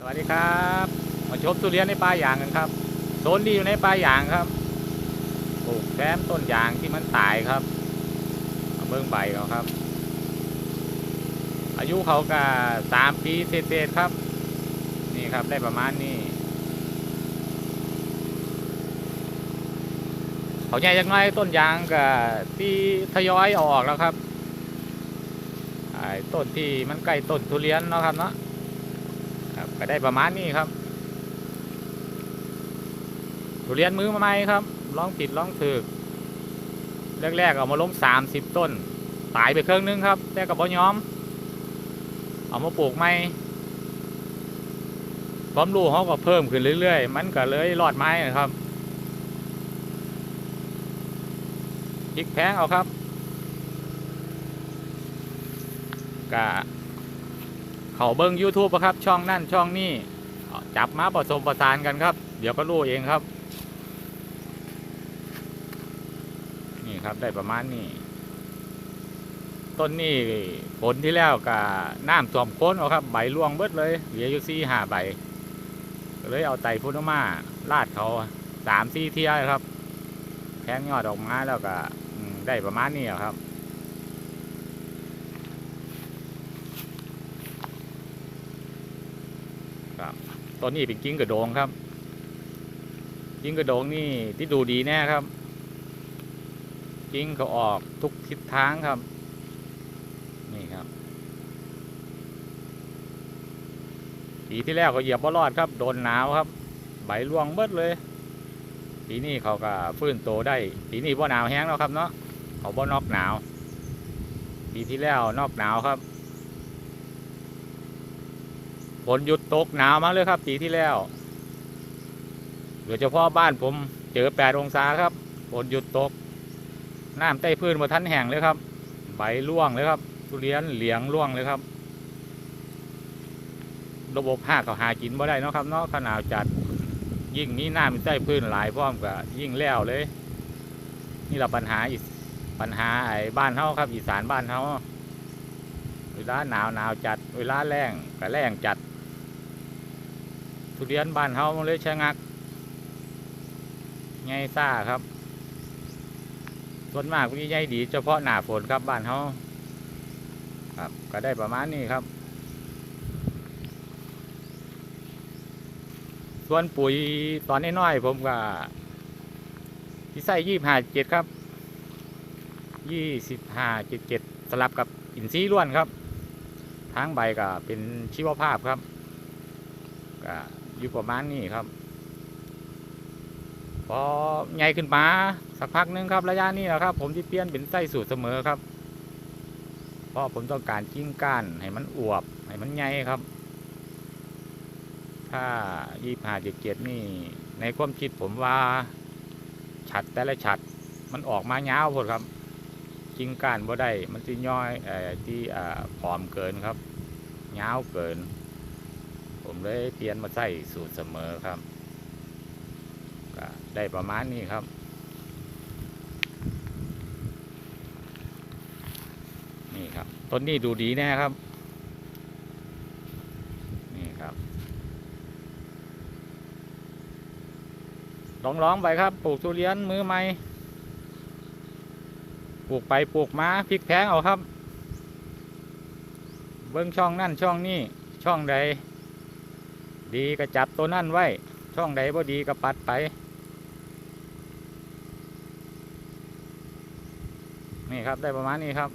สวัสดีครับมาชมทุเรียนในป่ายางกันครับโซนนี้อยู่ในป่ายางครับปลูกแซมต้นยางที่มันตายครับเบิ้องใบเขาครับ อายุเขาก็สามปีเศษครับ นี่ครับได้ประมาณนี้เขาใหญ่ยังไงต้นยางก็ที่ทยอยออกแล้วครับไอต้นที่มันใกล้ต้นทุเรียนเนาะครับเนาะ ครับก็ได้ประมาณนี้ครับทุเรียนมือมาใหม่ครับลองผิดลองถูกแรกๆเอามาลงสามสิบต้น ตายไปเครื่องนึงครับ แต่กับบ่ยอม เอามาปลูกใหม่ความรู้เขาก็เพิ่มขึ้นเรื่อยๆ มันก็เลยรอดไม้นะครับพลิกแพงเอาครับกะ เขาเบิ้ง YouTube อะครับ ช่องนั่นช่องนี่จับมาผสมประสานกันครับ เดี๋ยวก็รู้เองครับ นี่ครับได้ประมาณนี้ต้นนี้ผลที่แล้วกับน้ำท่วมโค้นเอาครับ ใบร่วงเบิดเลยเหลืออยู่สี่ห้าใบเลยเอาไตรพุนมาลาดเขาสามสี่เที่ยครับแทงยอดออกมาแล้วก็ได้ประมาณนี้อะ ครับต้นนี้เป็นกิ้งกระโดงครับ กิ้งกระโดงนี่ที่ดูดีแน่ครับ กิ้งเขาออกทุกทิศทางครับ นี่ครับปีที่แล้วเขาเหยียบบ่รอดครับ โดนหนาวครับ ใบร่วงเบิดเลยปีนี้เขาก็ฟื้นโตได้ปีนี้บ่หนาวแห้งแล้วครับเนาะเขาบ่นอกหนาวปีที่แล้วนอกหนาวครับ ฝนหยุดตกหนาวมากเลยครับปีที่แล้วโดยเฉพาะบ้านผมเจอแปดองศาครับฝนหยุดตกน้ำใต้พื้นมาทันแห้งเลยครับ ใบร่วงเลยครับ ทุเรียนเหลียงร่วงเลยครับ ระบบห้าเขาหากินบ่ได้นะครับเนาะขนาวจัดยิ่งนี้น้ำใต้พื้นหลายพร้อมกับยิ่งแล้วเลย นี่เราปัญหาอีกปัญหาไอ้บ้านเฮาครับอีสานบ้านเฮาเวลาหนาวหนาวจัด เวลาแรงก็แรงจัด ทุเรียนบ้านเฮาเลยชะงักไงซ่าครับ ส่วนมากพวกนี้ใหญ่ดี เฉพาะหน้าฝนครับบ้านเฮาครับ ก็ได้ประมาณนี้ครับ ส่วนปุ๋ยตอนน้อยๆผมก็ที่ใส่ยี่ห้าเจ็ดครับยี่สิบห้าเจ็ดเจ็ดสลับกับอินทรีย์ล้วนครับ ทางใบก็เป็นชีวภาพครับก็ อยู่ประมาณนี้ครับ พอใหญ่ขึ้นมาสักพักหนึงครับระยะนี้นะครับ ผมจะเปลี่ยนเป็นไส้สูตรเสมอครับ เพราะผมต้องการกิ้งก้านให้มันอวบให้มันใหญ่ครับ ถ้ายี่ห้าเจ็ดเจ็ดนี่ ในความคิดผมว่าฉัดแต่ละฉัดมันออกมาเงาวพดครับกิ้งก้านบ่ได้มันจะย่อยเอ่อที่อ่าผอมเกินครับเงาเกิน ผมเลยเปลี่ยนมาใส่สูตรเสมอครับก็ได้ประมาณนี้ครับนี่ครับต้นนี้ดูดีแน่ครับ นี่ครับลองร้องๆไปครับ ปลูกทุเรียนมือใหม่ปลูกไปปลูกมาพลิกแพงเอาครับ เบิ้งช่องนั่นช่องนี่ช่องใด ดีก็จับตัวนั่นไว้ ช่องใดบ่ดีก็ปัดไป นี่ครับได้ประมาณนี้ครับ